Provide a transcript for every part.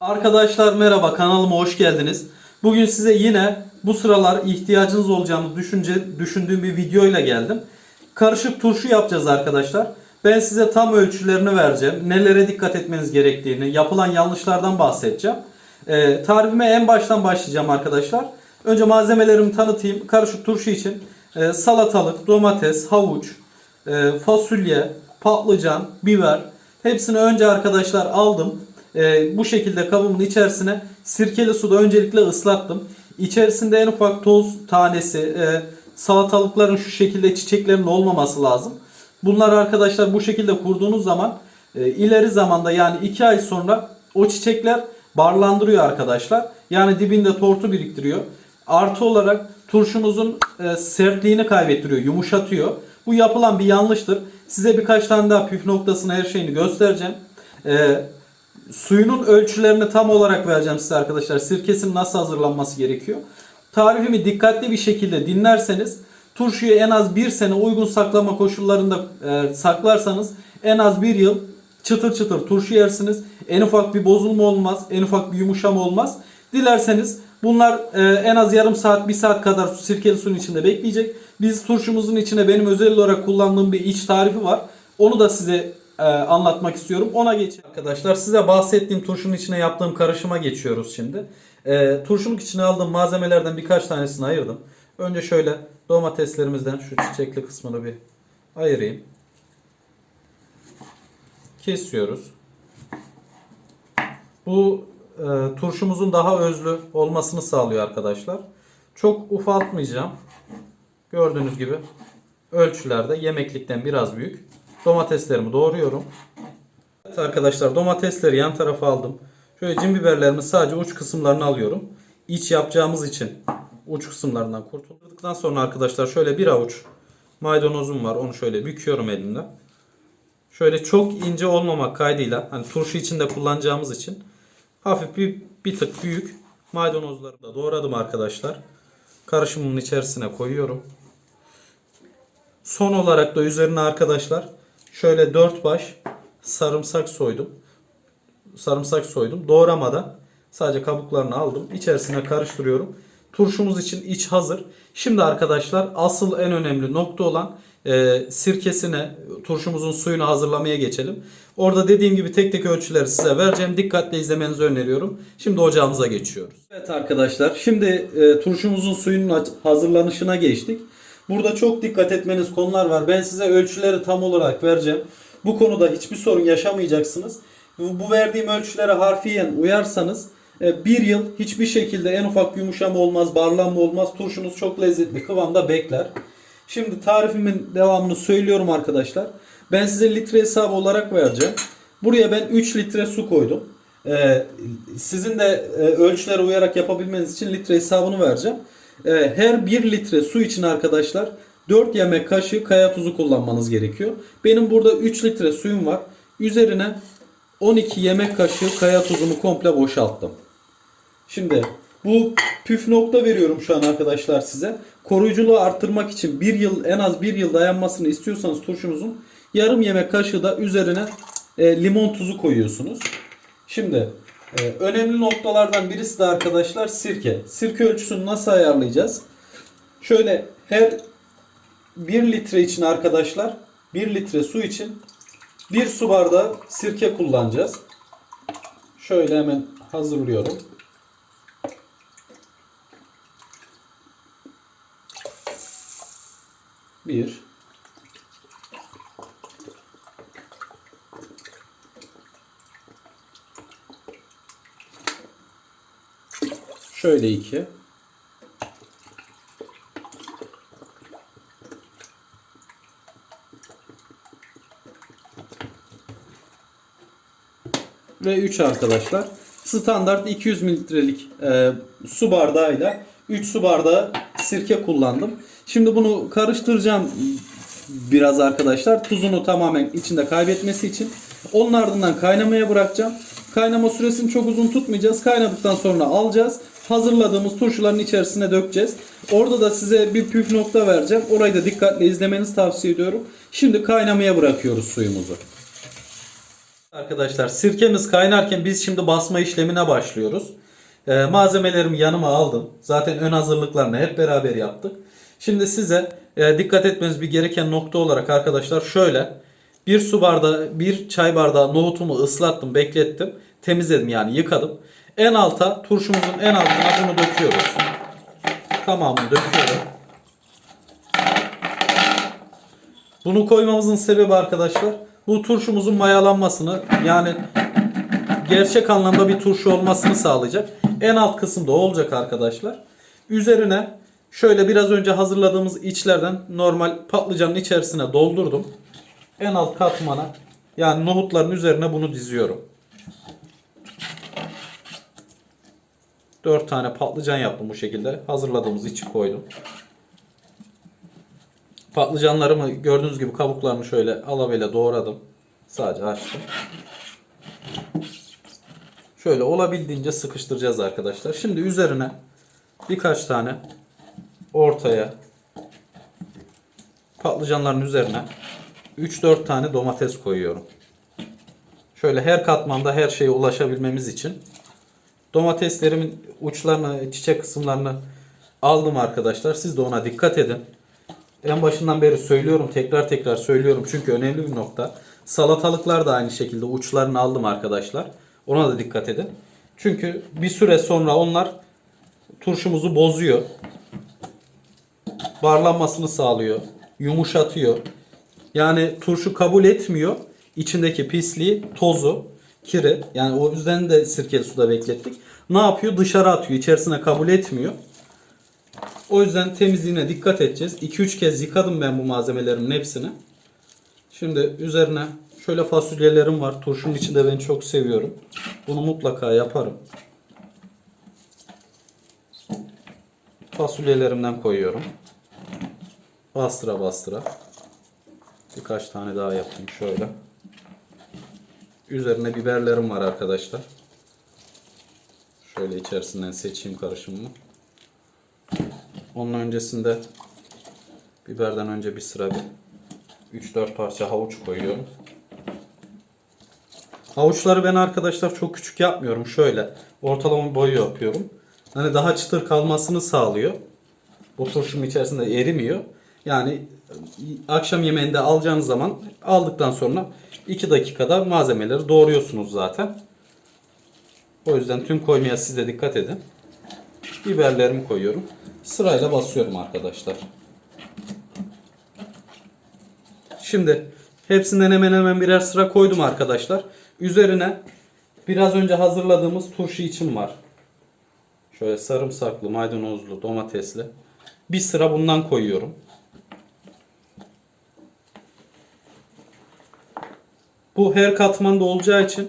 Arkadaşlar merhaba kanalıma hoş geldiniz. Bugün size yine bu sıralar ihtiyacınız olacağını düşünce, düşündüğüm bir videoyla geldim. Karışık turşu yapacağız arkadaşlar. Ben size tam ölçülerini vereceğim. Nelere dikkat etmeniz gerektiğini, yapılan yanlışlardan bahsedeceğim. Ee, tarifime en baştan başlayacağım arkadaşlar. Önce malzemelerimi tanıtayım. Karışık turşu için e, salatalık, domates, havuç, e, fasulye, patlıcan, biber hepsini önce arkadaşlar aldım. E, bu şekilde kabımın içerisine sirkeli suda öncelikle ıslattım. İçerisinde en ufak toz tanesi, e, salatalıkların şu şekilde çiçeklerin olmaması lazım. Bunlar arkadaşlar bu şekilde kurduğunuz zaman e, ileri zamanda yani 2 ay sonra o çiçekler barlandırıyor arkadaşlar. Yani dibinde tortu biriktiriyor. Artı olarak turşunuzun e, sertliğini kaybettiriyor, yumuşatıyor. Bu yapılan bir yanlıştır. Size birkaç tane daha püf noktasını her şeyini göstereceğim. E, suyunun ölçülerini tam olarak vereceğim size arkadaşlar. Sirkesinin nasıl hazırlanması gerekiyor. Tarifimi dikkatli bir şekilde dinlerseniz turşuyu en az bir sene uygun saklama koşullarında e, saklarsanız en az bir yıl çıtır çıtır turşu yersiniz. En ufak bir bozulma olmaz. En ufak bir yumuşama olmaz. Dilerseniz bunlar e, en az yarım saat bir saat kadar sirkeli suyun içinde bekleyecek. Biz turşumuzun içine benim özel olarak kullandığım bir iç tarifi var. Onu da size e, anlatmak istiyorum. Ona geç arkadaşlar. Size bahsettiğim turşunun içine yaptığım karışıma geçiyoruz şimdi. E, turşuluk içine aldığım malzemelerden birkaç tanesini ayırdım. Önce şöyle domateslerimizden şu çiçekli kısmını bir ayırayım. Kesiyoruz. Bu e, turşumuzun daha özlü olmasını sağlıyor arkadaşlar. Çok ufaltmayacağım. Gördüğünüz gibi ölçülerde yemeklikten biraz büyük. Domateslerimi doğruyorum. Evet arkadaşlar domatesleri yan tarafa aldım. Şöyle cin biberlerimi sadece uç kısımlarını alıyorum. İç yapacağımız için uç kısımlarından kurtulduktan sonra arkadaşlar şöyle bir avuç maydanozum var. Onu şöyle büküyorum elimle. Şöyle çok ince olmamak kaydıyla hani turşu içinde kullanacağımız için hafif bir, bir tık büyük maydanozları da doğradım arkadaşlar. Karışımın içerisine koyuyorum. Son olarak da üzerine arkadaşlar şöyle 4 baş sarımsak soydum. Sarımsak soydum. Doğramadan sadece kabuklarını aldım. İçerisine karıştırıyorum. Turşumuz için iç hazır. Şimdi arkadaşlar asıl en önemli nokta olan e, sirkesine, turşumuzun suyunu hazırlamaya geçelim. Orada dediğim gibi tek tek ölçüleri size vereceğim. Dikkatle izlemenizi öneriyorum. Şimdi ocağımıza geçiyoruz. Evet arkadaşlar şimdi e, turşumuzun suyunun hazırlanışına geçtik. Burada çok dikkat etmeniz konular var. Ben size ölçüleri tam olarak vereceğim. Bu konuda hiçbir sorun yaşamayacaksınız. Bu verdiğim ölçülere harfiyen uyarsanız e, bir yıl hiçbir şekilde en ufak yumuşama olmaz, barlanma olmaz. Turşunuz çok lezzetli kıvamda bekler. Şimdi tarifimin devamını söylüyorum arkadaşlar. Ben size litre hesabı olarak vereceğim. Buraya ben 3 litre su koydum. Ee, sizin de e, ölçülere uyarak yapabilmeniz için litre hesabını vereceğim. Ee, her 1 litre su için arkadaşlar 4 yemek kaşığı kaya tuzu kullanmanız gerekiyor. Benim burada 3 litre suyum var. Üzerine 12 yemek kaşığı kaya tuzumu komple boşalttım. Şimdi bu püf nokta veriyorum şu an arkadaşlar size. Koruyuculuğu arttırmak için bir yıl en az bir yıl dayanmasını istiyorsanız turşunuzun yarım yemek kaşığı da üzerine e, limon tuzu koyuyorsunuz. Şimdi e, önemli noktalardan birisi de arkadaşlar sirke. Sirke ölçüsünü nasıl ayarlayacağız? Şöyle her 1 litre için arkadaşlar 1 litre su için 1 su bardağı sirke kullanacağız. Şöyle hemen hazırlıyorum. Bir. Şöyle iki. Ve 3 arkadaşlar. Standart 200 mililitrelik e, su bardağıyla 3 su bardağı sirke kullandım. Şimdi bunu karıştıracağım biraz arkadaşlar. Tuzunu tamamen içinde kaybetmesi için. Onun ardından kaynamaya bırakacağım. Kaynama süresini çok uzun tutmayacağız. Kaynadıktan sonra alacağız. Hazırladığımız turşuların içerisine dökeceğiz. Orada da size bir püf nokta vereceğim. Orayı da dikkatle izlemenizi tavsiye ediyorum. Şimdi kaynamaya bırakıyoruz suyumuzu. Arkadaşlar sirkemiz kaynarken biz şimdi basma işlemine başlıyoruz. Ee, malzemelerimi yanıma aldım. Zaten ön hazırlıklarını hep beraber yaptık. Şimdi size e, dikkat etmeniz bir gereken nokta olarak arkadaşlar şöyle bir su bardağı, bir çay bardağı nohutumu ıslattım, beklettim. Temizledim yani yıkadım. En alta, turşumuzun en altına bunu döküyoruz. Tamamını döküyorum. Bunu koymamızın sebebi arkadaşlar bu turşumuzun mayalanmasını yani gerçek anlamda bir turşu olmasını sağlayacak. En alt kısımda olacak arkadaşlar. Üzerine şöyle biraz önce hazırladığımız içlerden normal patlıcanın içerisine doldurdum. En alt katmana yani nohutların üzerine bunu diziyorum. 4 tane patlıcan yaptım bu şekilde. Hazırladığımız içi koydum. Patlıcanlarımı gördüğünüz gibi kabuklarını şöyle alabayla doğradım. Sadece açtım. Şöyle olabildiğince sıkıştıracağız arkadaşlar. Şimdi üzerine birkaç tane ortaya patlıcanların üzerine 3-4 tane domates koyuyorum. Şöyle her katmanda her şeye ulaşabilmemiz için domateslerimin uçlarını, çiçek kısımlarını aldım arkadaşlar. Siz de ona dikkat edin. En başından beri söylüyorum, tekrar tekrar söylüyorum çünkü önemli bir nokta. Salatalıklar da aynı şekilde uçlarını aldım arkadaşlar. Ona da dikkat edin. Çünkü bir süre sonra onlar turşumuzu bozuyor. Barlanmasını sağlıyor. Yumuşatıyor. Yani turşu kabul etmiyor. İçindeki pisliği, tozu, kiri. Yani o yüzden de sirkeli suda beklettik. Ne yapıyor? Dışarı atıyor. İçerisine kabul etmiyor. O yüzden temizliğine dikkat edeceğiz. 2-3 kez yıkadım ben bu malzemelerimin hepsini. Şimdi üzerine şöyle fasulyelerim var. Turşunun içinde ben çok seviyorum. Bunu mutlaka yaparım. Fasulyelerimden koyuyorum. Bastıra bastıra. Birkaç tane daha yapayım şöyle. Üzerine biberlerim var arkadaşlar. Şöyle içerisinden seçeyim karışımımı. Onun öncesinde biberden önce bir sıra bir 3-4 parça havuç koyuyorum. Havuçları ben arkadaşlar çok küçük yapmıyorum. Şöyle ortalama boyu yapıyorum. Hani daha çıtır kalmasını sağlıyor. Bu turşum içerisinde erimiyor. Yani akşam yemeğinde alacağınız zaman aldıktan sonra 2 dakikada malzemeleri doğruyorsunuz zaten. O yüzden tüm koymaya siz de dikkat edin. Biberlerimi koyuyorum. Sırayla basıyorum arkadaşlar. Şimdi hepsinden hemen hemen birer sıra koydum arkadaşlar. Üzerine biraz önce hazırladığımız turşu için var. Şöyle sarımsaklı, maydanozlu, domatesli. Bir sıra bundan koyuyorum. Bu her katmanda olacağı için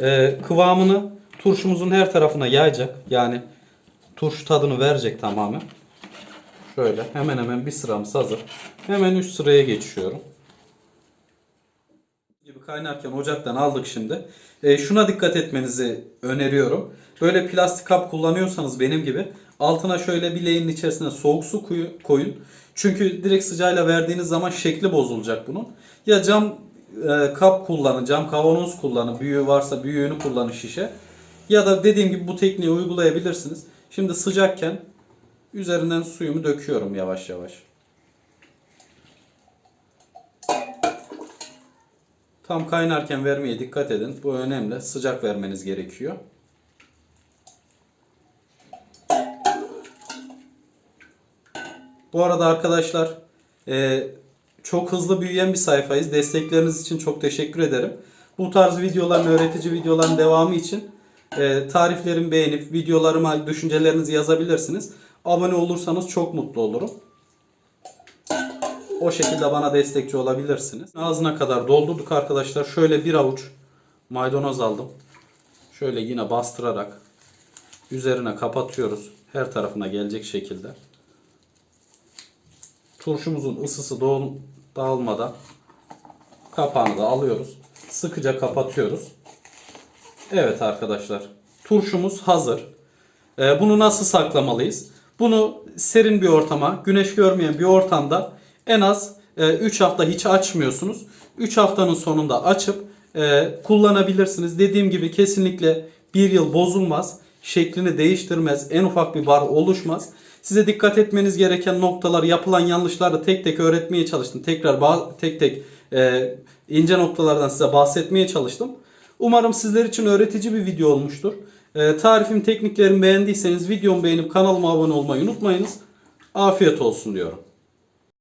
e, kıvamını turşumuzun her tarafına yayacak. Yani turşu tadını verecek tamamen. Şöyle hemen hemen bir sıramız hazır. Hemen üst sıraya geçiyorum. Gibi kaynarken ocaktan aldık şimdi. E, şuna dikkat etmenizi öneriyorum. Böyle plastik kap kullanıyorsanız benim gibi altına şöyle bileğinin içerisine soğuk su koyu- koyun. Çünkü direkt sıcağıyla verdiğiniz zaman şekli bozulacak bunun. Ya cam e, kap kullanın, cam kavanoz kullanın. Büyüğü varsa büyüğünü kullanın şişe. Ya da dediğim gibi bu tekniği uygulayabilirsiniz. Şimdi sıcakken üzerinden suyumu döküyorum yavaş yavaş. Tam kaynarken vermeye dikkat edin. Bu önemli. Sıcak vermeniz gerekiyor. Bu arada arkadaşlar e, çok hızlı büyüyen bir sayfayız. Destekleriniz için çok teşekkür ederim. Bu tarz videoların, öğretici videoların devamı için e, tariflerimi beğenip videolarıma düşüncelerinizi yazabilirsiniz. Abone olursanız çok mutlu olurum. O şekilde bana destekçi olabilirsiniz. Ağzına kadar doldurduk arkadaşlar. Şöyle bir avuç maydanoz aldım. Şöyle yine bastırarak üzerine kapatıyoruz. Her tarafına gelecek şekilde. Turşumuzun ısısı dağılmadan kapağını da alıyoruz. Sıkıca kapatıyoruz. Evet arkadaşlar. Turşumuz hazır. Ee, bunu nasıl saklamalıyız? Bunu serin bir ortama, güneş görmeyen bir ortamda en az 3 hafta hiç açmıyorsunuz. 3 haftanın sonunda açıp e, kullanabilirsiniz. Dediğim gibi kesinlikle bir yıl bozulmaz. Şeklini değiştirmez. En ufak bir bar oluşmaz. Size dikkat etmeniz gereken noktalar, yapılan yanlışları tek tek öğretmeye çalıştım. Tekrar tek tek e, ince noktalardan size bahsetmeye çalıştım. Umarım sizler için öğretici bir video olmuştur. E, tarifim, tekniklerimi beğendiyseniz videomu beğenip kanalıma abone olmayı unutmayınız. Afiyet olsun diyorum.